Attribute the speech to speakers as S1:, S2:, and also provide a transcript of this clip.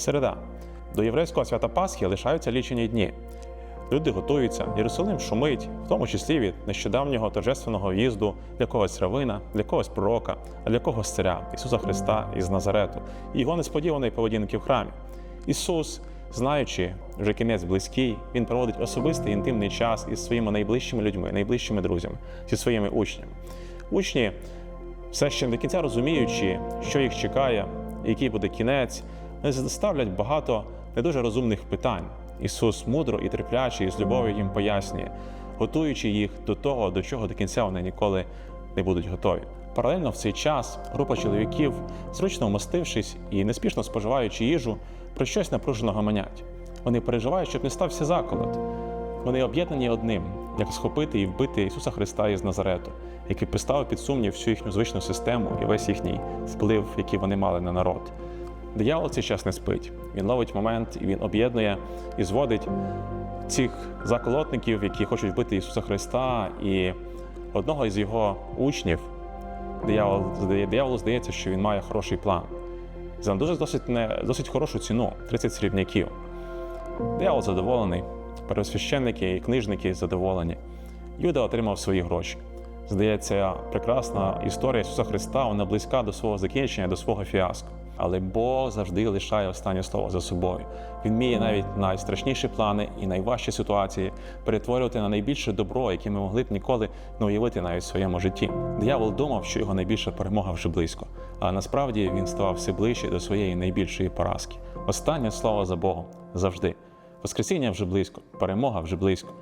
S1: Середа. До єврейського свята Пасхи лишаються лічені дні. Люди готуються, Єрусалим шумить, в тому числі від нещодавнього торжественного в'їзду для когось равина, для когось пророка, а для когось царя Ісуса Христа із Назарету і його несподіваної поведінки в храмі. Ісус, знаючи вже кінець близький, він проводить особистий інтимний час із своїми найближчими людьми, найближчими друзями, зі своїми учнями. Учні, все ще не до кінця розуміючи, що їх чекає, який буде кінець, ставлять багато не дуже розумних питань. Ісус мудро і терпляче, і з любов'ю їм пояснює, готуючи їх до того, до чого до кінця вони ніколи не будуть готові. Паралельно в цей час група чоловіків, зручно вмостившись і неспішно споживаючи їжу, про щось напружено гаманять. Вони переживають, щоб не стався заколот. Вони об'єднані одним, як схопити і вбити Ісуса Христа із Назарету, який поставив під сумнів всю їхню звичну систему і весь їхній вплив, який вони мали на народ. Диявол цей час не спить. Він ловить момент і він об'єднує і зводить цих заколотників, які хочуть вбити Ісуса Христа, і одного із його учнів. Диявол, дияволу здається, що він має хороший план. За дуже досить, не, досить хорошу ціну 30 срібняків. Диявол задоволений, первосвященники і книжники задоволені. Юда отримав свої гроші. Здається, прекрасна історія Ісуса Христа, вона близька до свого закінчення, до свого фіаско. Але Бог завжди лишає останнє слово за собою. Він вміє навіть найстрашніші плани і найважчі ситуації перетворювати на найбільше добро, яке ми могли б ніколи не уявити навіть в своєму житті. Диявол думав, що його найбільша перемога вже близько, але насправді він ставав все ближче до своєї найбільшої поразки. Останнє слово за Богом завжди. Воскресіння вже близько, перемога вже близько.